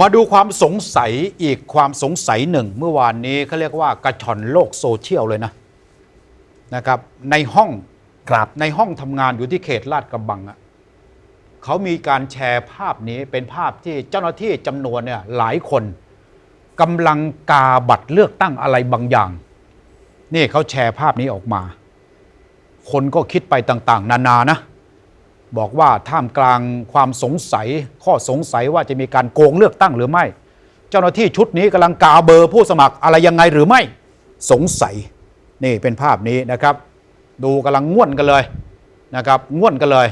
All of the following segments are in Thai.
มาดูความสงสัยอีกความสงสัยหนึ่ง เมื่อวานนี้เขาเรียกว่ากระชอนโลกโซเชียลเลยนะนะครับ ในห้องครับในห้องทำงานอยู่ที่เขตลาดกระบังอะเขามีการแชร์ภาพนี้เป็นภาพที่เจ้าหน้าที่จำนวนเนี่ยหลายคนกำลังกาบัตรเลือกตั้งอะไรบางอย่าง นี่เขาแชร์ภาพนี้ออกมา คนก็คิดไปต่าง ๆ นานานะ บอกว่าท่ามกลางความสงสัย ข้อสงสัยว่าจะมีการโกงเลือกตั้งหรือไม่ เจ้าหน้าที่ชุดนี้กำลังกาเบอร์ผู้สมัครอะไรยังไงหรือไม่สงสัยนี่เป็นภาพนี้นะครับ ดูกำลังง่วนกันเลยนะครับง่วนกันเลย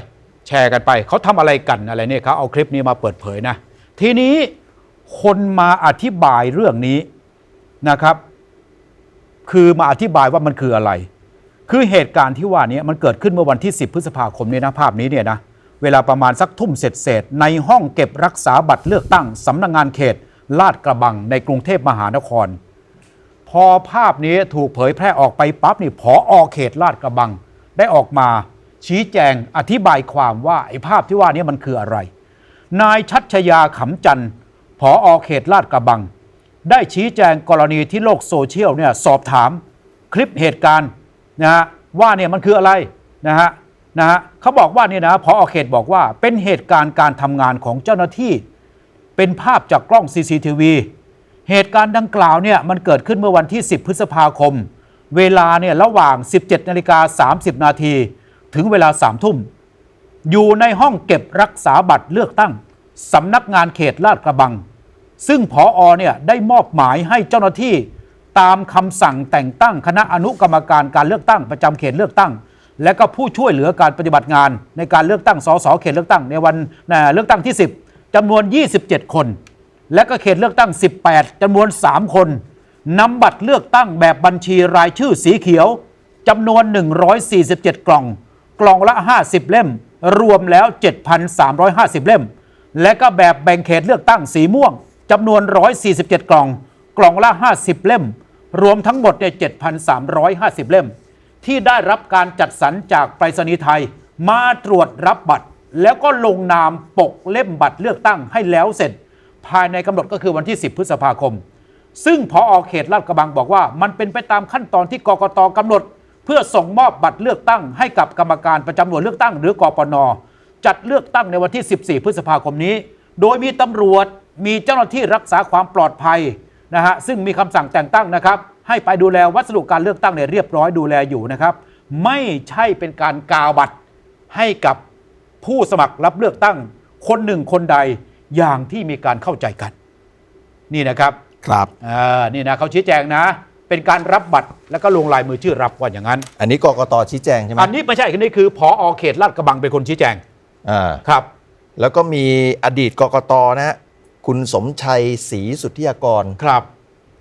แชร์กันไปเขาทำอะไรกันอะไรเนี่ยเขาเอาคลิปนี้มาเปิดเผยนะ ทีนี้คนมาอธิบายเรื่องนี้นะครับ คือมาอธิบายว่ามันคืออะไร คือเหตุการณ์ที่ว่านี้มันเกิดขึ้นเมื่อวันที่ 10 พฤษภาคมเนี่ยนะภาพนี้เนี่ยนะเวลาประมาณสักทุ่มเสร็จเศษๆในห้องเก็บรักษาบัตรเลือกตั้งสำนักงงานเขต ลาดกระบังในกรุงเทพมหานคร พอภาพนี้ถูกเผยแพร่ออกไปปั๊บนี่พออเขตลาดกระบัง ได้ออกมาชี้แจงอธิบายความว่าไอ้ภาพที่ว่านี้มันคืออะไร นายชัชยาขำจันทร์ผอเขตลาดกระบัง ได้ชี้แจงกรณีที่โลกโซเชียลเนี่ยสอบถาม คลิปเหตุการณ์ นะฮะว่าเนี่ยมันคืออะไรนะฮะนะฮะเขาบอกว่าเนี่ยนะพอเขตบอกว่าเป็นเหตุการณ์การทำงานของเจ้าหน้าที่ เป็นภาพจากกล้อง CCTV เหตุการณ์ดังกล่าวเนี่ยมันเกิดขึ้นเมื่อวันที่ 10 พฤษภาคม เวลาเนี่ยระหว่าง 17นาฬิกา30 นาทีถึงเวลา3ทุ่ม อยู่ในห้องเก็บรักษาบัตรเลือกตั้งสำนักงานเขตลาดกระบัง ซึ่งผออเนี่ยได้มอบหมายให้เจ้าหน้าที่ ตามคำสั่งแต่งตั้งคณะอนุกรรมการการเลือกตั้งประจำเขตเลือกตั้ง และก็ผู้ช่วยเหลือการปฏิบัติงาน ในการเลือกตั้งสสเขตเลือกตั้งในวันเลือกตั้งที่ 10จำนวน 27 คน และก็เขตเลือกตั้ง 18จำนวน 3 คนนำบัตรเลือกตั้งแบบบัญชีรายชื่อสีเขียวจำนวน 147 กล่อง กล่องละ 50 เล่ม รวมแล้ว 7,350 เล่ม และก็แบบแบ่งเขตเลือกตั้งสีม่วงจำนวน 147 กล่อง กล่องละ 50 เล่ม รวมทั้งหมดเนี่ย7,350 เล่ม ที่ได้รับการจัดสรรจากไปรษณีย์ไทยมาตรวจรับบัตร แล้วก็ลงนามปกเล่มบัตรเลือกตั้งให้แล้วเสร็จ ภายในกำหนดก็คือวันที่ 10 พฤษภาคม ซึ่งพออเขตลาดกระบังบอกว่า มันเป็นไปตามขั้นตอนที่กกตกำหนด เพื่อส่งมอบบัตรเลือกตั้ง ให้กับกรรมการประจำหน่วยเลือกตั้ง หรือกปนจัดเลือกตั้งในวันที่ 14 พฤษภาคมนี้ โดยมีตำรวจมีเจ้าหน้าที่รักษาความปลอดภัย นะฮะซึ่งมีคำสั่งแต่งตั้งนะครับ ให้ไปดูแลวัสดุการเลือกตั้งเนี่ยเรียบร้อยดูแลอยู่นะครับ ไม่ใช่เป็นการกาวบัตรให้กับผู้สมัครรับเลือกตั้ง คนหนึ่งคนใดอย่างที่มีการเข้าใจกัน นี่นะครับครับอ่านี่นะเขาชี้แจงนะ เป็นการรับบัตรแล้วก็ลงลายมือชื่อรับว่าอย่างนั้น อันนี้กกตชี้แจงใช่ไหมอันนี้ไม่ใช่อันนี้คือพออเขตลาดกระบังเป็นคนชี้แจงอ่าครับ แล้วก็มีอดีตกกตนะฮะ คุณสมชัยศรีสุทธิยากร ครับ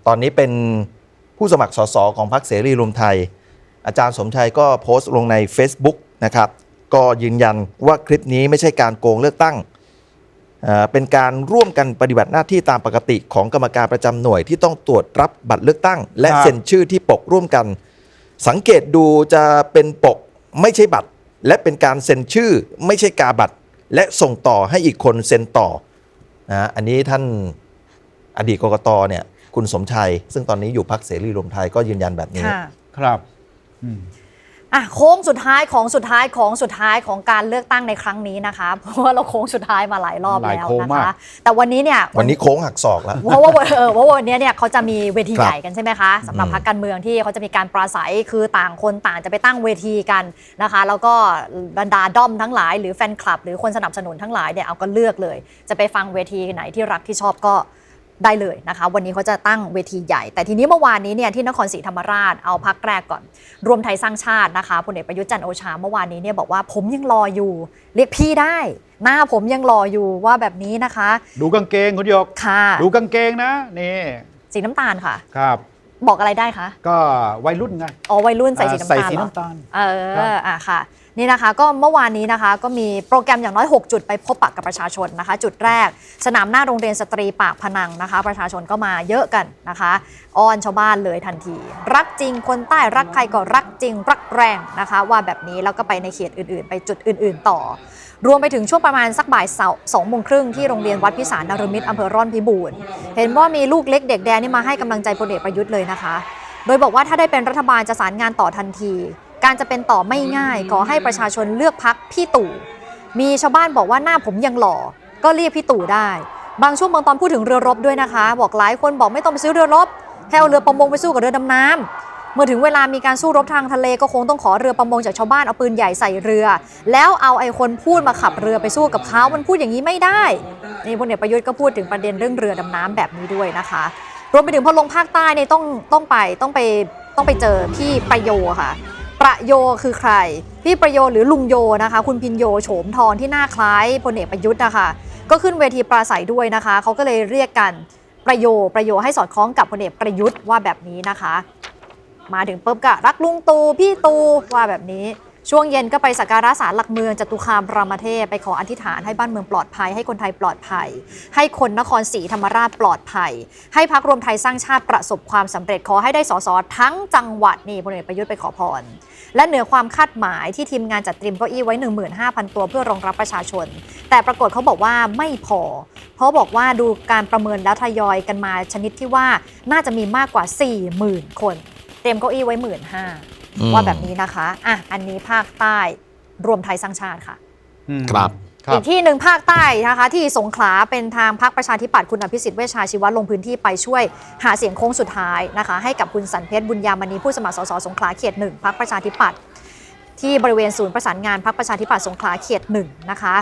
ตอนนี้เป็นผู้สมัครสสของพรรคเสรีรวมไทย อาจารย์สมชัยก็โพสต์ลงใน Facebook นะครับ ก็ยืนยันว่าคลิปนี้ไม่ใช่การโกงเลือกตั้งเอ่อเป็นการร่วมกันปฏิบัติหน้าที่ตามปกติของกรรมการประจำหน่วยที่ต้องตรวจรับบัตรเลือกตั้ง และครับ เซ็นชื่อที่ปกร่วมกัน สังเกตดูจะเป็นปกไม่ใช่บัตร และเป็นการเซ็นชื่อไม่ใช่กาบัตร และส่งต่อให้อีกคนเซ็นต่อ นะฮะอันนี้ท่านอดีตกกตเนี่ยคุณสมชัย ซึ่งตอนนี้อยู่พักเสรีรวมไทยก็ยืนยันแบบนี้ค่ะครับ อืม อะโค้งสุดท้ายของสุดท้ายของสุดท้ายของการเลือกตั้งในครั้งนี้นะคะ เพราะว่าเราโค้งสุดท้ายมาหลายรอบหลายแล้วโค้งนะมากคะ แต่วันนี้เนี่ยวันนี้โค้งหักศอกแล้วเพราะว่าเออเพราะว่าวันนี้เนี่ยเขาจะมีเวทีครับใหญ่กันใช่ไหมคะสำหรับอืมพรรคการเมืองที่เขาจะมีการปราศัยคือต่างคนต่างจะไปตั้งเวทีกันนะคะ แล้วก็บรรดาด้อมทั้งหลายหรือแฟนคลับ หรือคนสนับสนุนทั้งหลายเนี่ยเอาก็เลือกเลย จะไปฟังเวทีไหนที่รักที่ชอบก็ ได้เลยนะคะ วันนี้เขาจะตั้งเวทีใหญ่ แต่ทีนี้เมื่อวานนี้เนี่ยที่นครศรีธรรมราชเอาพักแรกก่อน รวมไทยสร้างชาตินะคะพลเอกประยุทธ์จันทร์โอชาเมื่อวานนี้เนี่ยบอกว่าผมยังรออยู่ เรียกพี่ได้ หน้าผมยังรออยู่ว่าแบบนี้นะคะ ดูกางเกงคุณหยกค่ะดูกางเกงนะนี่สีน้ำตาลค่ะ ครับ บอกอะไรได้คะก็วัยรุ่นไงอ๋อวัยรุ่นใส่สีน้ำใส่ตาลสีเหรอน้ำตาลเอครับออะค่ะ นี่นะคะก็เมื่อวานนี้นะคะก็มีโปรแกรมอย่างน้อย 6 จุดไปพบปะกับประชาชนนะคะ จุดแรก สนามหน้าโรงเรียนสตรีปากพนังนะคะ ประชาชนก็มาเยอะกันนะคะอ้อนชาวบ้านเลยทันที รักจริงคนใต้รักใครก็รักจริง รักแรงนะคะ ว่าแบบนี้แล้วก็ไปในเขตอื่นๆ ไปจุดอื่น ๆ ต่อ รวมไปถึงช่วงประมาณสักบ่ายสองโมงครึ่งที่โรงเรียนวัดพิสารนารมิตรอำเภอร่อนพิบูรณ์เห็นว่ามีลูกเล็กเด็กแดงนี่มาให้กำลังใจพลเอกประยุทธ์เลยนะคะ โดยบอกว่าถ้าได้เป็นรัฐบาลจะสารงานต่อทันที การจะเป็นต่อไม่ง่าย ขอให้ประชาชนเลือกพักพี่ตู่ มีชาวบ้านบอกว่าหน้าผมยังหล่อ ก็เรียกพี่ตู่ได้ บางช่วงบางตอนพูดถึงเรือรบด้วยนะคะ บอกหลายคนบอกไม่ต้องไปซื้อเรือรบแค่เอาเรือประมงไปสู้กับเรือดำน้ำเมื่อถึงเวลามีการสู้รบทางทะเลก็คงต้องขอเรือประมงจากชาวบ้านเอาปืนใหญ่ใส่เรือ แล้วเอาไอ้คนพูดมาขับเรือไปสู้กับเขามันพูดอย่างนี้ไม่ได้นี่พลเอกประยุทธ์ก็พูดถึงประเด็นเรื่องเรือดำน้ำแบบนี้ด้วยนะคะรวมไปถึงพอลงภาคใต้เนี่ยต้องต้องไปต้องไปต้องไปเจอพี่ประโยค่ะ ประโยคือใคร พี่ประโยหรือลุงโยนะคะ คุณพินโยโฉมทองที่หน้าคล้ายพลเอกประยุทธ์นะคะก็ขึ้นเวทีปราศัยด้วยนะคะเขาก็เลยเรียกกันประโยประโยให้สอดคล้องกับพลเอกประยุทธ์ว่าแบบนี้นะคะ มาถึงปุ๊บก็รักลุงตูพี่ตูว่าแบบนี้ ช่วงเย็นก็ไปสักการะศาลหลักเมืองจตุคามรามเทพไปขออธิษฐานให้บ้านเมืองปลอดภัย ให้คนไทยปลอดภัย ให้คนนครศรีธรรมราชปลอดภัย ให้พักรวมไทยสร้างชาติประสบความสำเร็จขอให้ได้สสทั้งจังหวัดนี่พลเอกประยุทธ์ไปขอพร และเหนือความคาดหมายที่ทีมงานจัดเตรียมเก้าอี้ไว้ 15,000 ตัวเพื่อรองรับประชาชน แต่ปรากฏเขาบอกว่าไม่พอ เพราะบอกว่าดูการประเมินแล้วทยอยกันมาชนิดที่ว่าน่าจะมีมากกว่า 40,000 คน เตรียมเก้าอี้ไว้15,000อืม ว่าแบบนี้นะคะอะอันนี้ภาคใต้รวมไทยสร้างชาติค่ะอืมครับครัอีบกที่หนึ่งภาคใต้นะคะ ที่สงขลาเป็นทางพรรคประชาธิปัตย์คุณอภิสิทธิ์เวชชาชีวะลงพื้นที่ไปช่วยหาเสียงโค้งสุดท้ายนะคะ ให้กับคุณสันเพชรบุญยามณีผู้สมัครสสสงขลาเขตหนึ่งพรรคประชาธิปัตย์ที่บริเวณศูนย์ประสานงานพรรคประชาธิปัตย์สงขลาเขตหนึ่งนะคะ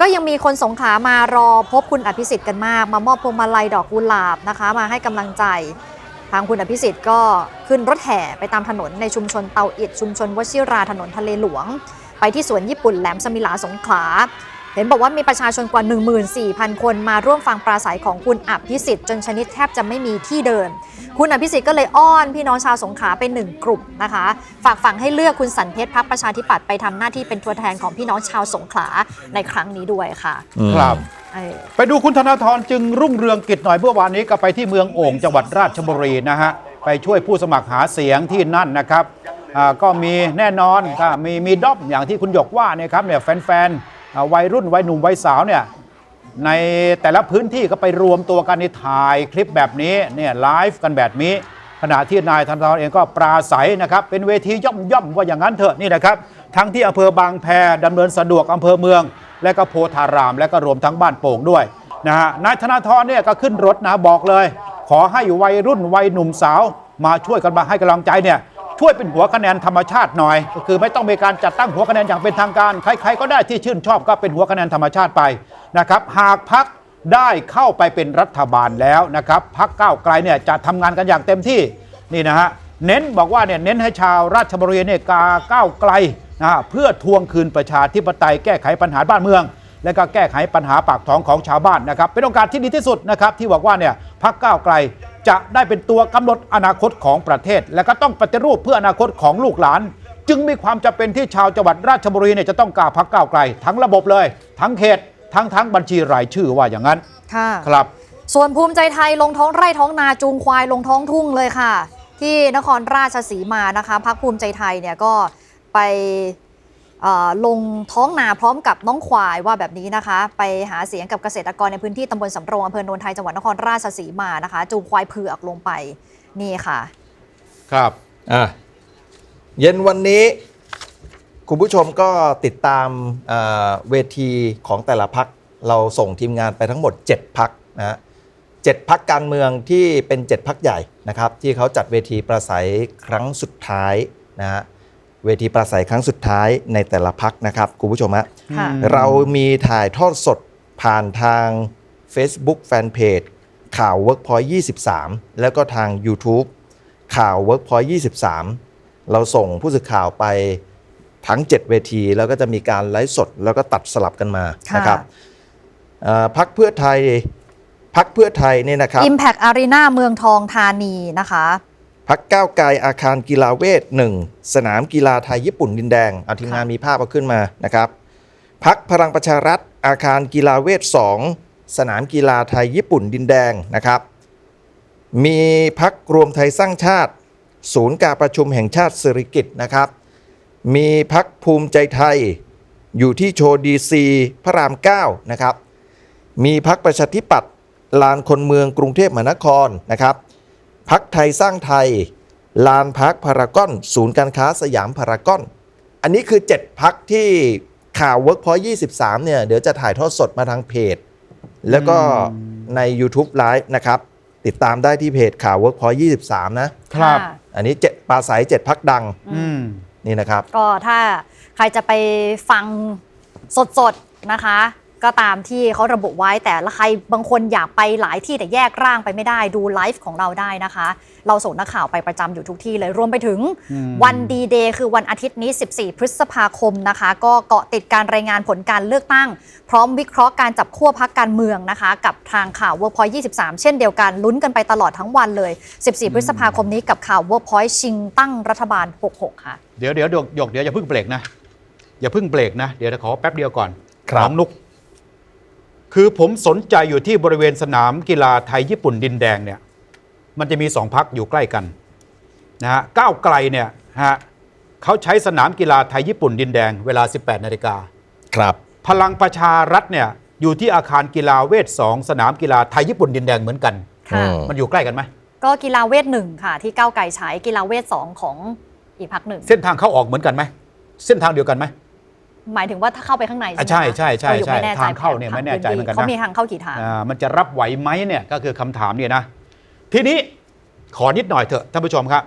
ก็ยังมีคนสงขลามารอพบคุณอภิสิทธิ์กันมาก มามอบพวงมาลัยดอกกุหลาบนะคะ มาให้กำลังใจ ทางคุณอภิสิทธิ์ก็ขึ้นรถแห่ไปตามถนนในชุมชนเตาอิดชุมชนวชิราถนนทะเลหลวง ไปที่สวนญี่ปุ่นแหลมสมิลาสงขลา เห็นบอกว่ามีประชาชนกว่า 14,000 คนมาร่วมฟังปราศัยของคุณอภิสิทธิ์จนชนิดแทบจะไม่มีที่เดิน คุณอภิสิทธิ์ก็เลยอ้อนพี่น้องชาวสงขลาเป็นหนึ่งกลุ่มนะคะ ฝากฝังให้เลือกคุณสันเพชรพักประชาธิปัตย์ไปทำหน้าที่เป็นตัวแทนของพี่น้องชาวสงขลาในครั้งนี้ด้วยค่ะ ครับเออไปดูคุณธนาธรจึงรุ่งเรืองกิจหน่อยเมื่อวานนี้ก็ไปที่เมืองโอ่งจังหวัดราชบุรีนะฮะไปช่วยผู้สมัครหาเสียงที่นั่นนะครับอ่าก็มีแน่นอนก็มีมีด้อมอย่างที่คุณหยกว่าเนี่ยครับเนี่ยแฟนๆอ่า วัยรุ่นวัยหนุ่มวัยสาวเนี่ยในแต่ละพื้นที่ก็ไปรวมตัวกันในถ่ายคลิปแบบนี้เนี่ยไลฟ์กันแบบนี้ ขณะที่นายธนาธรเองก็ปราศัยนะครับ เป็นเวทีย่อมย่อมๆว่าอย่างนั้นเถอะนี่นะครับ ทั้งที่อำเภอบางแพดำเนินสะดวกอำเภอเมือง และก็โพธาราม และก็รวมทั้งบ้านโป่งด้วยนะฮะนายธนาธรเนี่ยก็ขึ้นรถนะบอกเลย ขอให้วัยรุ่นวัยหนุ่มสาว มาช่วยกันมาให้กำลังใจเนี่ย ช่วยเป็นหัวคะแนนธรรมชาติหน่อย ก็คือไม่ต้องมีการจัดตั้งหัวคะแนนอย่างเป็นทางการ ใครๆก็ได้ที่ชื่นชอบก็เป็นหัวคะแนนธรรมชาติไปนะครับหากพักได้เข้าไปเป็นรัฐบาลแล้วนะครับพักก้าวไกลเนี่ยจะทำงานกันอย่างเต็มที่นี่นะฮะเน้นบอกว่าเนี่ยเน้นให้ชาวราชบุรีเนี่ยกาก้าวไกลนะฮะเพื่อทวงคืนประชาธิปไตยแก้ไขปัญหาบ้านเมือง และก็แก้ไขปัญหาปากท้องของชาวบ้านนะครับ เป็นโอกาสที่ดีที่สุดนะครับที่บอกว่าเนี่ยพักก้าวไกลจะได้เป็นตัวกำหนดอนาคตของประเทศ และก็ต้องปฏิรูปเพื่ออนาคตของลูกหลาน จึงมีความจำเป็นที่ชาวจังหวัดราชบุรีเนี่ยจะต้องกล้าพักก้าวไกล ทั้งระบบเลย ทั้งเขตทั้งทั้งบัญชีรายชื่อว่าอย่างนั้นค่ะครับส่วนภูมิใจไทยลงท้องไร่ท้องนาจูงควายลงท้องทุ่งเลยค่ะ ที่นครราชสีมานะคะพักภูมิใจไทยเนี่ยก็ไปเอ่อ ลงท้องนาพร้อมกับน้องควายว่าแบบนี้นะคะ ไปหาเสียงกับเกษตรกรในพื้นที่ตำบลสำโรงอำเภอโนนไทยจังหวัดนครราชสีมานะคะ จูงควายเผือกลงไปนี่ค่ะ ครับอะเย็นวันนี้ คุณผู้ชมก็ติดตามเเวทีของแต่ละพักเราส่งทีมงานไปทั้งหมด 7 พักนะฮะเจ็ดพักการเมืองที่เป็น 7 พักใหญ่นะครับ ที่เขาจัดเวทีประสัยครั้งสุดท้ายนะฮะ เวทีประสัยครั้งสุดท้ายในแต่ละพักนะครับคุณผู้ชมฮะค่ะอืมเรามีถ่ายทอดสดผ่านทาง Facebook Fanpage ข่าว Workpoint 23 แล้วก็ทาง YouTube ข่าว Workpoint 23 เราส่งผู้สื่อข่าวไปทั้ง 7 เวที แล้วก็จะมีการไลฟ์สด แล้วก็ตัดสลับกันมาค่ะ นะครับเอ่อพักเพื่อไทยพักเพื่อไทยเนี่ยนะครับ Impact Arena เมืองทองธานีนะคะ พักก้าวไกลอาคารกีฬาเวทหนึ่งสนามกีฬาไทยญี่ปุ่นดินแดงเอาทีมงานมีภาพเอาขึ้นมานะครับพักพลังประชารัฐอาคารกีฬาเวท2สนามกีฬาไทยญี่ปุ่นดินแดงนะครับ มีพักรวมไทยสร้างชาติ ศูนย์การประชุมแห่งชาติสิริกิตนะครับ มีพักภูมิใจไทย อยู่ที่โชว์ดีซีพระราม9นะครับ มีพักประชาธิปัตย์ลานคนเมืองกรุงเทพมหานครนะครับ พักไทยสร้างไทย ลานพักพารากอน ศูนย์การค้าสยามพารากอน อันนี้คือ 7 พักที่ข่าว Workpoint 23 เนี่ย เดี๋ยวจะถ่ายทอดสดมาทางเพจ แล้วก็ใน YouTube Live นะครับ ติดตามได้ที่เพจข่าว Workpoint 23 นะครับค่ะอันนี้7ปลาใส7พักดังอืมนี่นะครับ ก็ถ้าใครจะไปฟังสดๆนะคะ ก็ตามที่เขาระบุไว้แต่ละใครบางคนอยากไปหลายที่แต่แยกร่างไปไม่ได้ดูไลฟ์ของเราได้นะคะ เราส่งนักข่าวไปประจำอยู่ทุกที่เลยรวมไปถึงอืมวันดีเดย์คือวันอาทิตย์นี้ 14 พฤษภาคมนะคะ ก็เกาะติดการรายงานผลการเลือกตั้ง พร้อมวิเคราะห์การจับขั้วพักการเมืองนะคะ กับทางข่าว Workpoint 23 เช่นเดียวกันลุ้นกันไปตลอดทั้งวันเลย 14 พฤษภาคมนี้กับข่าว Workpoint ชิงตั้งรัฐบาล 66 ค่ะเดี๋ยวเดี๋ยวหยกหยกเดี๋ยวอย่าเพิ่งเบรกนะอย่าเพิ่งเบรกนะ เดี๋ยวขอแป๊บเดียวก่อนครับน้องนุก คือผมสนใจอยู่ที่บริเวณสนามกีฬาไทยญี่ปุ่นดินแดงเนี่ยมันจะมีสองพักอยู่ใกล้กันนะฮะก้าวไกลเนี่ยฮะเขาใช้สนามกีฬาไทยญี่ปุ่นดินแดงเวลา 18นาฬิกาครับ พลังประชารัฐเนี่ยอยู่ที่อาคารกีฬาเวทสองสนามกีฬาไทยญี่ปุ่นดินแดงเหมือนกัน ค่ะอืมมันอยู่ใกล้กันไหมก็กีฬาเวทหนึ่งค่ะ ที่ก้าวไกลใช้กีฬาเวทสองของอีกพักหนึ่ง เส้นทางเข้าออกเหมือนกันไหมเส้นทางเดียวกันไหม หมายถึงว่าถ้าเข้าไปข้างในอะใช่ไหมใช่ใช่ใช่อออยู่ไม่แน่ใจทางเข้าเนี่ยไม่แน่ใจเหมือนกันนะเขามีทางเข้ากี่ทางอ่ามันจะรับไหวไหมเนี่ยก็คือคำถามเนี่ยนะ ทีนี้ขอนิดหน่อยเถอะท่านผู้ชมครับ